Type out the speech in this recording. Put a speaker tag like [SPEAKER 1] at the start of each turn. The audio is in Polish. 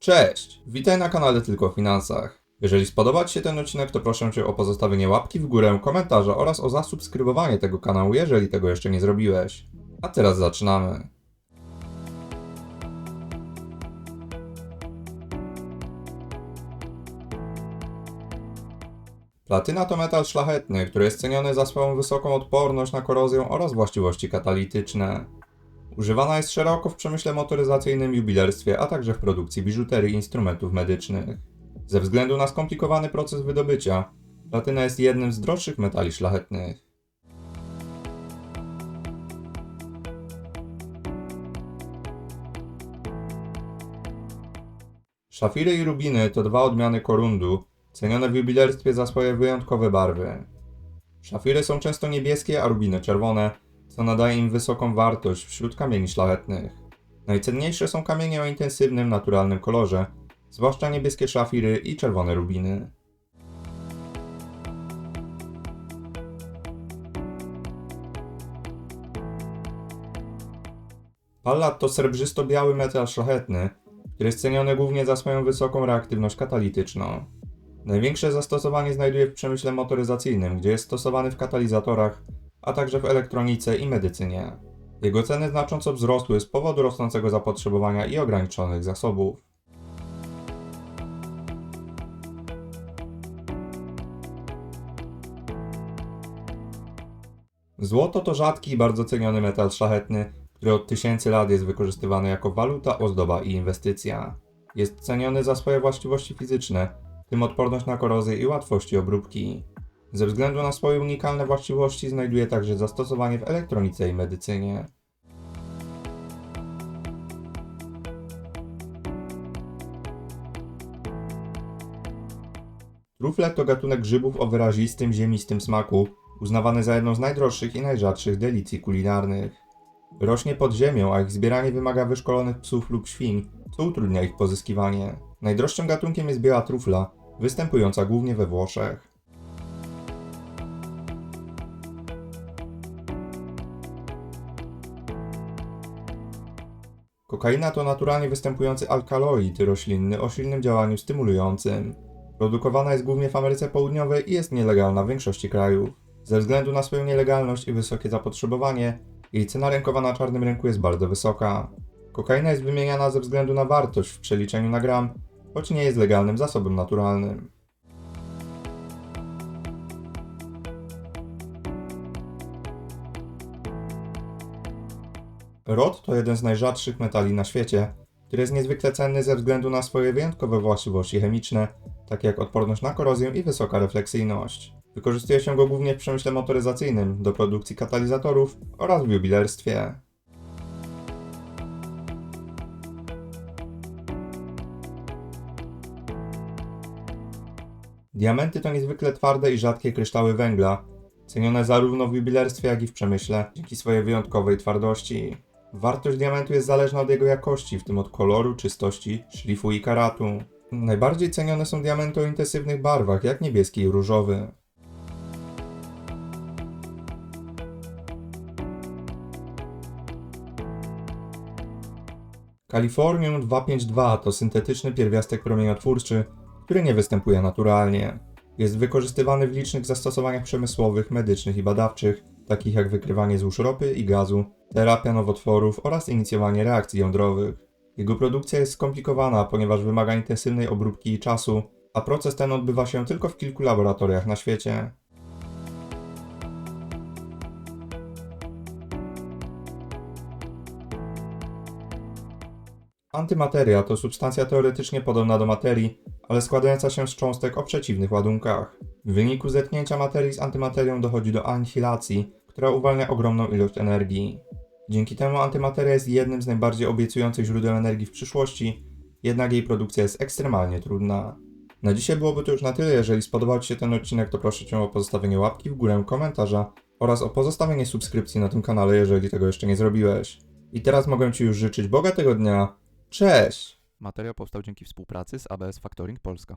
[SPEAKER 1] Cześć! Witaj na kanale Tylko o Finansach. Jeżeli spodobał Ci się ten odcinek, to proszę Cię o pozostawienie łapki w górę, komentarza oraz o zasubskrybowanie tego kanału, jeżeli tego jeszcze nie zrobiłeś. A teraz zaczynamy. Platyna to metal szlachetny, który jest ceniony za swoją wysoką odporność na korozję oraz właściwości katalityczne. Używana jest szeroko w przemyśle motoryzacyjnym, jubilerstwie, a także w produkcji biżuterii i instrumentów medycznych. Ze względu na skomplikowany proces wydobycia, platyna jest jednym z droższych metali szlachetnych. Szafiry i rubiny to dwa odmiany korundu, cenione w jubilerstwie za swoje wyjątkowe barwy. Szafiry są często niebieskie, a rubiny czerwone, co nadaje im wysoką wartość wśród kamieni szlachetnych. Najcenniejsze są kamienie o intensywnym, naturalnym kolorze, zwłaszcza niebieskie szafiry i czerwone rubiny. Pallat to srebrzysto-biały metal szlachetny, który jest ceniony głównie za swoją wysoką reaktywność katalityczną. Największe zastosowanie znajduje w przemyśle motoryzacyjnym, gdzie jest stosowany w katalizatorach, a także w elektronice i medycynie. Jego ceny znacząco wzrosły z powodu rosnącego zapotrzebowania i ograniczonych zasobów. Złoto to rzadki i bardzo ceniony metal szlachetny, który od tysięcy lat jest wykorzystywany jako waluta, ozdoba i inwestycja. Jest ceniony za swoje właściwości fizyczne, w tym odporność na korozję i łatwości obróbki. Ze względu na swoje unikalne właściwości znajduje także zastosowanie w elektronice i medycynie. Trufle to gatunek grzybów o wyrazistym, ziemistym smaku, uznawany za jedną z najdroższych i najrzadszych delicji kulinarnych. Rośnie pod ziemią, a ich zbieranie wymaga wyszkolonych psów lub świń, co utrudnia ich pozyskiwanie. Najdroższym gatunkiem jest biała trufla, występująca głównie we Włoszech. Kokaina to naturalnie występujący alkaloid roślinny o silnym działaniu stymulującym. Produkowana jest głównie w Ameryce Południowej i jest nielegalna w większości krajów. Ze względu na swoją nielegalność i wysokie zapotrzebowanie, jej cena rynkowa na czarnym rynku jest bardzo wysoka. Kokaina jest wymieniana ze względu na wartość w przeliczeniu na gram, choć nie jest legalnym zasobem naturalnym. Rod to jeden z najrzadszych metali na świecie, który jest niezwykle cenny ze względu na swoje wyjątkowe właściwości chemiczne, takie jak odporność na korozję i wysoka refleksyjność. Wykorzystuje się go głównie w przemyśle motoryzacyjnym do produkcji katalizatorów oraz w jubilerstwie. Diamenty to niezwykle twarde i rzadkie kryształy węgla, cenione zarówno w jubilerstwie, jak i w przemyśle dzięki swojej wyjątkowej twardości. Wartość diamentu jest zależna od jego jakości, w tym od koloru, czystości, szlifu i karatu. Najbardziej cenione są diamenty o intensywnych barwach, jak niebieski i różowy. Kalifornium 252 to syntetyczny pierwiastek promieniotwórczy, który nie występuje naturalnie. Jest wykorzystywany w licznych zastosowaniach przemysłowych, medycznych i badawczych, takich jak wykrywanie złóż ropy i gazu, terapia nowotworów oraz inicjowanie reakcji jądrowych. Jego produkcja jest skomplikowana, ponieważ wymaga intensywnej obróbki i czasu, a proces ten odbywa się tylko w kilku laboratoriach na świecie. Antymateria to substancja teoretycznie podobna do materii, ale składająca się z cząstek o przeciwnych ładunkach. W wyniku zetknięcia materii z antymaterią dochodzi do anihilacji, która uwalnia ogromną ilość energii. Dzięki temu antymateria jest jednym z najbardziej obiecujących źródeł energii w przyszłości, jednak jej produkcja jest ekstremalnie trudna. Na dzisiaj byłoby to już na tyle. Jeżeli spodobał Ci się ten odcinek, to proszę Cię o pozostawienie łapki w górę, komentarza oraz o pozostawienie subskrypcji na tym kanale, jeżeli tego jeszcze nie zrobiłeś. I teraz mogę Ci już życzyć bogatego dnia. Cześć!
[SPEAKER 2] Materiał powstał dzięki współpracy z ABS Factoring Polska.